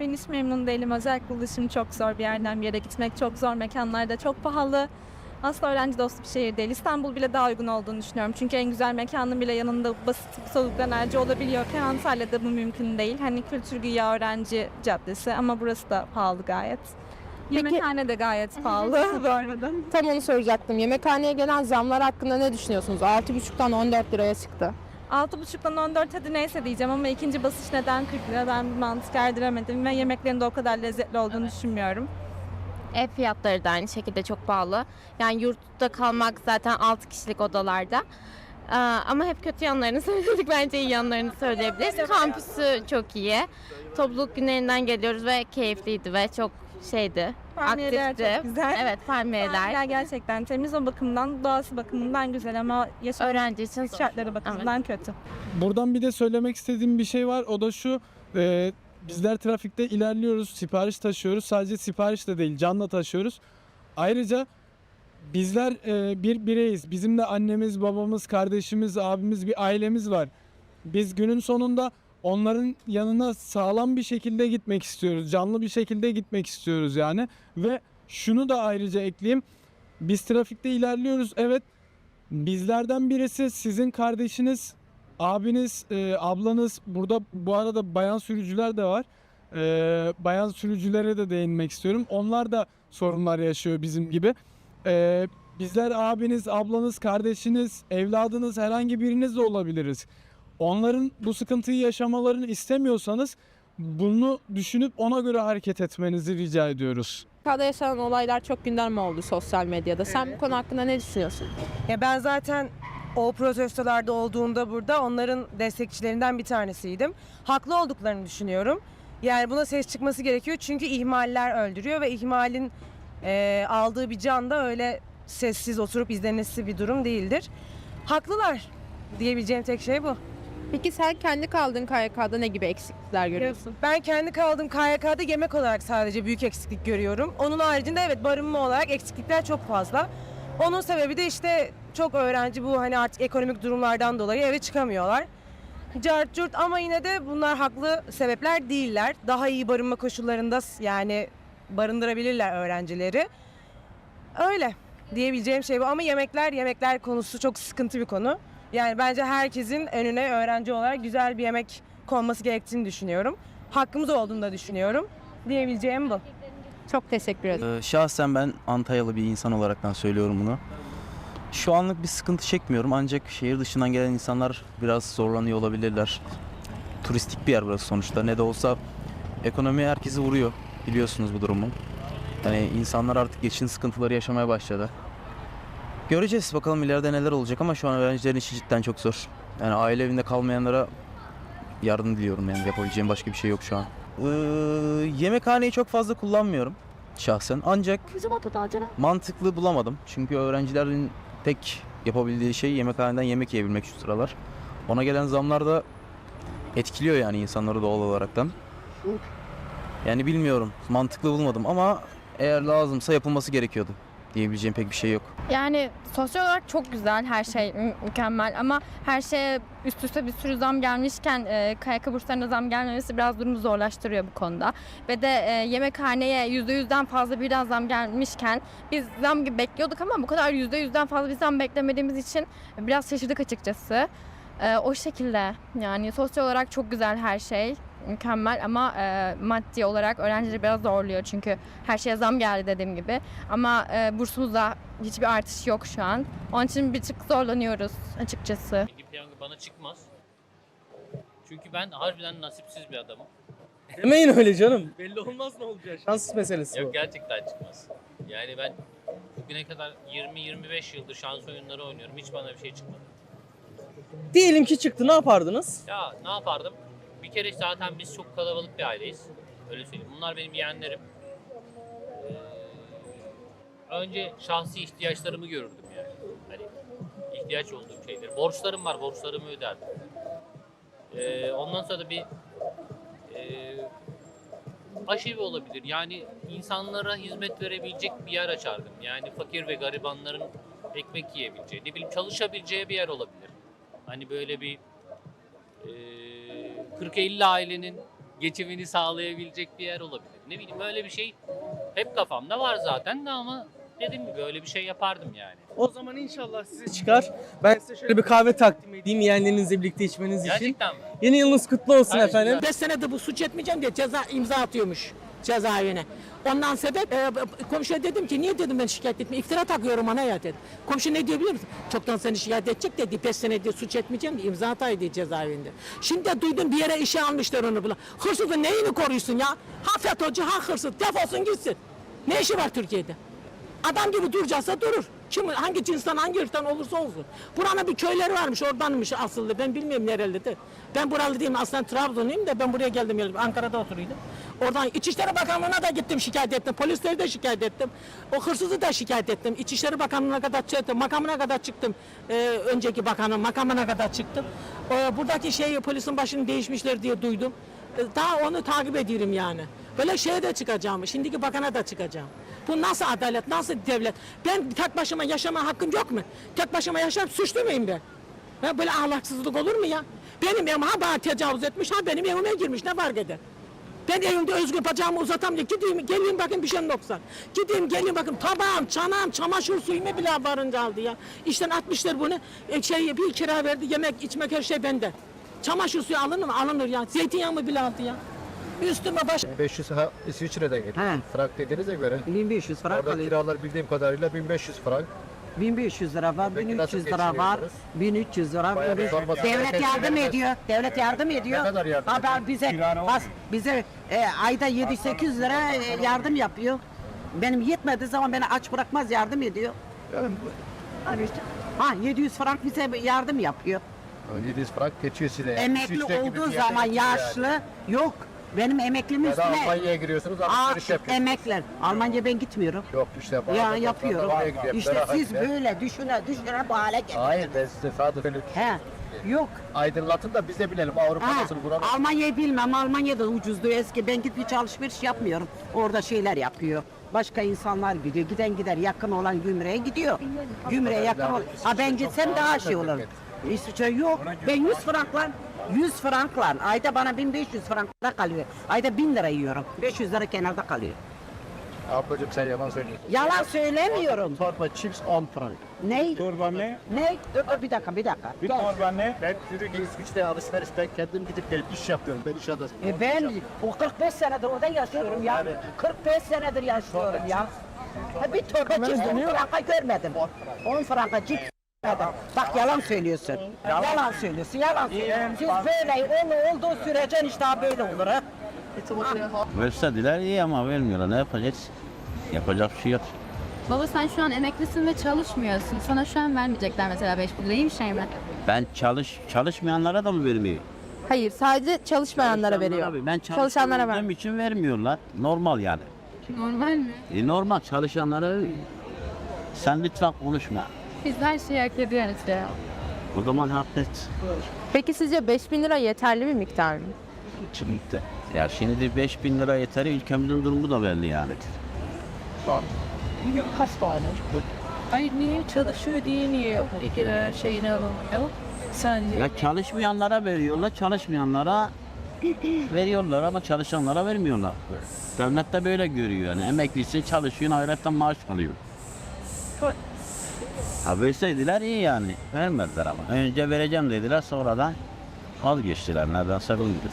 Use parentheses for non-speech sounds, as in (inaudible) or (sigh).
Ben hiç memnun değilim. Özellikle ulaşım çok zor. Bir yerden bir yere gitmek çok zor. Mekanlar da çok pahalı. Asla öğrenci dostu bir şehir değil. İstanbul bile daha uygun olduğunu düşünüyorum. Çünkü en güzel mekanın bile yanında basit soluklu enerji olabiliyorken Antalya'da bu mümkün değil. Hani kültür güya öğrenci caddesi ama burası da pahalı gayet. Yemekhane de gayet (laughs) pahalı bu arada. Tam onu soracaktım. Yemekhaneye gelen zamlar hakkında ne düşünüyorsunuz? 6,5'tan 14 liraya çıktı. 6.5'dan 14 hadi neyse diyeceğim ama ikinci basış neden 40 lira ben bir mantık erdiremedim ve yemeklerin de o kadar lezzetli olduğunu düşünmüyorum. Ev fiyatları da aynı şekilde çok pahalı. Yani yurtta kalmak zaten 6 kişilik odalarda. Ee, ama hep kötü yanlarını (laughs) söyledik. Bence iyi yanlarını söyleyebiliriz. Kampüsü çok iyi. Topluluk günlerinden geliyoruz ve keyifliydi ve çok şeydi. Palmiyeler aktifti. çok güzel. Evet palmiyeler. Palmiyeler gerçekten temiz o bakımdan, doğası bakımından güzel ama yaşam Öğrenci için zor. şartları bakımından kötü. Buradan bir de söylemek istediğim bir şey var. O da şu. e, bizler trafikte ilerliyoruz. Sipariş taşıyoruz. Sadece sipariş de değil canla taşıyoruz. Ayrıca bizler e, bir bireyiz. Bizim de annemiz, babamız, kardeşimiz, abimiz bir ailemiz var. Biz günün sonunda onların yanına sağlam bir şekilde gitmek istiyoruz. Canlı bir şekilde gitmek istiyoruz yani. Ve şunu da ayrıca ekleyeyim. Biz trafikte ilerliyoruz. Evet. Bizlerden birisi sizin kardeşiniz, abiniz, e, ablanız. Burada bu arada bayan sürücüler de var. E, bayan sürücülere de değinmek istiyorum. Onlar da sorunlar yaşıyor bizim gibi. E, bizler abiniz, ablanız, kardeşiniz, evladınız herhangi biriniz de olabiliriz. Onların bu sıkıntıyı yaşamalarını istemiyorsanız bunu düşünüp ona göre hareket etmenizi rica ediyoruz. Kağıda yaşanan olaylar çok gündem oldu sosyal medyada. Sen bu konu hakkında ne düşünüyorsun? Ya ben zaten o protestolarda olduğunda burada onların destekçilerinden bir tanesiydim. Haklı olduklarını düşünüyorum. Yani buna ses çıkması gerekiyor çünkü ihmaller öldürüyor ve ihmalin e, aldığı bir can da öyle sessiz oturup izlenesi bir durum değildir. Haklılar diyebileceğim tek şey bu. Peki sen kendi kaldığın KYK'da ne gibi eksiklikler görüyorsun? Ben kendi kaldığım KYK'da yemek olarak sadece büyük eksiklik görüyorum. Onun haricinde evet barınma olarak eksiklikler çok fazla. Onun sebebi de işte çok öğrenci bu hani artık ekonomik durumlardan dolayı eve çıkamıyorlar. Cart curt ama yine de bunlar haklı sebepler değiller. Daha iyi barınma koşullarında yani barındırabilirler öğrencileri. Öyle diyebileceğim şey bu ama yemekler yemekler konusu çok sıkıntı bir konu. Yani bence herkesin önüne öğrenci olarak güzel bir yemek konması gerektiğini düşünüyorum. Hakkımız olduğunu da düşünüyorum. Diyebileceğim bu. Çok teşekkür ederim. Ee, Şahsen ben Antalyalı bir insan olaraktan söylüyorum bunu. Şu anlık bir sıkıntı çekmiyorum ancak şehir dışından gelen insanlar biraz zorlanıyor olabilirler. Turistik bir yer burası sonuçta. Ne de olsa ekonomi herkesi vuruyor. Biliyorsunuz bu durumu. Yani insanlar artık geçim sıkıntıları yaşamaya başladı. Göreceğiz bakalım ileride neler olacak ama şu an öğrencilerin işi cidden çok zor. Yani aile evinde kalmayanlara yardım diliyorum yani yapabileceğim başka bir şey yok şu an. Ee, yemekhaneyi çok fazla kullanmıyorum şahsen. Ancak mantıklı bulamadım. Çünkü öğrencilerin tek yapabildiği şey yemekhaneden yemek yiyebilmek şu sıralar. Ona gelen zamlar da etkiliyor yani insanları doğal olaraktan. Yani bilmiyorum. Mantıklı bulmadım ama eğer lazımsa yapılması gerekiyordu. Diyebileceğim pek bir şey yok. Yani sosyal olarak çok güzel her şey mü- mükemmel ama her şeye üst üste bir sürü zam gelmişken e, KYK burslarına zam gelmemesi biraz durumu zorlaştırıyor bu konuda. Ve de e, yemekhaneye %100'den fazla birden zam gelmişken biz zam gibi bekliyorduk ama bu kadar %100'den fazla bir zam beklemediğimiz için biraz şaşırdık açıkçası. E, o şekilde yani sosyal olarak çok güzel her şey mükemmel ama e, maddi olarak öğrencileri biraz zorluyor çünkü her şeye zam geldi dediğim gibi. Ama e, bursumuzda hiçbir artış yok şu an. Onun için bir tık zorlanıyoruz açıkçası. Milli piyango bana çıkmaz. Çünkü ben harbiden nasipsiz bir adamım. Demeyin öyle canım. Belli olmaz ne olacak. Şans meselesi bu. Yok gerçekten çıkmaz. Yani ben bugüne kadar 20-25 yıldır şans oyunları oynuyorum. Hiç bana bir şey çıkmadı. Diyelim ki çıktı ne yapardınız? Ya ne yapardım? Bir kere zaten biz çok kalabalık bir aileyiz. Öyle söyleyeyim. Bunlar benim yeğenlerim. Ee, önce şahsi ihtiyaçlarımı görürdüm yani. Hani ihtiyaç olduğum şeyleri. Borçlarım var, borçlarımı öderdim. Ee, ondan sonra da bir e, aşevi olabilir. Yani insanlara hizmet verebilecek bir yer açardım. Yani fakir ve garibanların ekmek yiyebileceği, ne bileyim çalışabileceği bir yer olabilir. Hani böyle bir 40-50 ailenin geçimini sağlayabilecek bir yer olabilir. Ne bileyim öyle bir şey hep kafamda var zaten de ama dediğim gibi öyle bir şey yapardım yani. O zaman inşallah size çıkar. Ben size şöyle bir kahve takdim edeyim yeğenlerinizle birlikte içmeniz için. Gerçekten mi? Yeni yılınız kutlu olsun Hayır, efendim. güzel. 5 senedir bu suç etmeyeceğim diye ceza imza atıyormuş cezaevine. Ondan sebep e, komşuya dedim ki niye dedim ben şikayet etme iftira takıyorum ana ya dedim. Komşu ne diyor biliyor? Çoktan seni şikayet edecek dedi 5 senedir suç etmeyeceğim diye imza ataydı diye cezaevinde. Şimdi de duydum bir yere işe almışlar onu bula. Hırsızın neyini koruyorsun ya? Ha FETÖ'cü ha hırsız defolsun gitsin. Ne işi var Türkiye'de? Adam gibi duracaksa durur. Kim, hangi cinsten, hangi ırktan olursa olsun. Buranın bir köyleri varmış, oradanmış asıllı. Ben bilmiyorum nerelidir. Ben buralı değilim, aslında Trabzonluyum da ben buraya geldim. geldim. Ankara'da oturuyordum. Oradan İçişleri Bakanlığı'na da gittim şikayet ettim. Polisleri de şikayet ettim. O hırsızı da şikayet ettim. İçişleri Bakanlığı'na kadar çıktım. Makamına kadar çıktım. Ee, önceki bakanın makamına kadar çıktım. Ee, buradaki şey polisin başını değişmişler diye duydum. Ee, daha onu takip ediyorum yani. Böyle şeye de çıkacağım. Şimdiki bakana da çıkacağım. Bu nasıl adalet, nasıl devlet? Ben tek başıma yaşama hakkım yok mu? Tek başıma yaşam suçlu muyum ben? Ha, böyle ahlaksızlık olur mu ya? Benim evim ha bana tecavüz etmiş, ha benim evime girmiş. Ne fark eder? Ben evimde özgür bacağımı uzatamıyorum. Gideyim, geleyim bakın bir şey yoksa. Gideyim, geleyim bakın tabağım, çanağım, çamaşır suyumu bile varınca aldı ya. İşten atmışlar bunu. E, şey, bir kira verdi, yemek, içmek her şey bende. Çamaşır suyu alınır mı? Alınır ya. Zeytinyağımı bile aldı ya. Üstüme baş... 500 ha, İsviçre'den geliyor. He. Frank dediğinize göre. 1500 frank Orada alıyor. kiralar bildiğim kadarıyla 1500 frank. 1500 lira var, Peki 1300 nasıl lira var, geçiniyorsunuz? 1300 lira Bayağı bir var. Devlet yardım ediyor. Devlet yardım ediyor. kadar yardım bize bas, bize e, ayda 7-8 lira e, yardım yapıyor. Benim yetmediği zaman beni aç bırakmaz yardım ediyor. Hani işte, Ha 700 frank bize yardım yapıyor. 700 frank geçiyor size. yani. Emekli İsviçre gibi bir olduğu yerde zaman geçiyor yaşlı yok. Benim emeklim Ya da üstüne. Almanya'ya giriyorsunuz Aa, yapıyorsunuz. emekler. Almanya ben gitmiyorum. Yok işte. Ya yapıyorum. gidiyor, İşte merak siz etme. böyle düşüne düşüne bu hale gel. Hayır ben size sadece He. Yok. aydınlatın da biz de bilelim Avrupa Ha, nasıl buranın. Almanya'yı bilmem. Almanya'da ucuzdu eski. Ben gidip hiç alışveriş yapmıyorum. Orada şeyler yapıyor. Başka insanlar gidiyor. Giden gider yakın olan gümrüğe gidiyor. Gümrüğe yakın ol. Ha ben gitsem daha şey olur. İsviçre yok. Ben 100 frankla 100 frankla ayda bana 1500 frankla kalıyor. Ayda 1000 lira yiyorum. 500 lira kenarda kalıyor. Ablacığım sen yalan söylüyorsun. Yalan söylemiyorum. Torba chips 10 frank. Ne? Torba ne? Ne? Dur, dur bir dakika bir dakika. Bir torba ne? Ben Zürich İsviçre alışveriş ben kendim gidip gelip iş yapıyorum. Ben iş adamıyım. E ben o 45 senedir orada yaşıyorum ya. 45 senedir yaşıyorum ya. Ha bir torba cips 10 franka görmedim. 10 franka cips görmedim. Bak yalan söylüyorsun. Yalan söylüyorsun, yalan söylüyorsun. Siz böyle onu olduğu sürece işte böyle olur ha. Verseler iyi ama vermiyorlar. Ne yapacağız? Yapacak bir şey yok. Baba sen şu an emeklisin ve çalışmıyorsun. Sana şu an vermeyecekler mesela 5 bin lira. İyi bir şey mi? Ben çalış çalışmayanlara da mı vermiyor? Hayır, sadece çalışmayanlara veriyor. Ben Çalışanlara ver. çalışanlara için vermiyorlar. Normal yani. Normal mi? E, normal çalışanlara sen lütfen konuşma. Biz her şeyi hak ediyoruz ya. O zaman hak et. Peki sizce 5000 lira yeterli bir miktar mı? Çıktı. Ya şimdi de 5000 lira yeter. Ülkemizin durumu da belli yani. Hayır niye çalışıyor diye niye lira şeyini alamıyor? Sen Ya çalışmayanlara veriyorlar, çalışmayanlara veriyorlar ama çalışanlara vermiyorlar. Devlet de böyle görüyor yani. Emeklisi çalışıyor, ayrıca maaş alıyor. Ha verseydiler iyi yani. Vermediler ama. Önce vereceğim dediler, sonradan vazgeçtiler. Nedense bilmiyorum.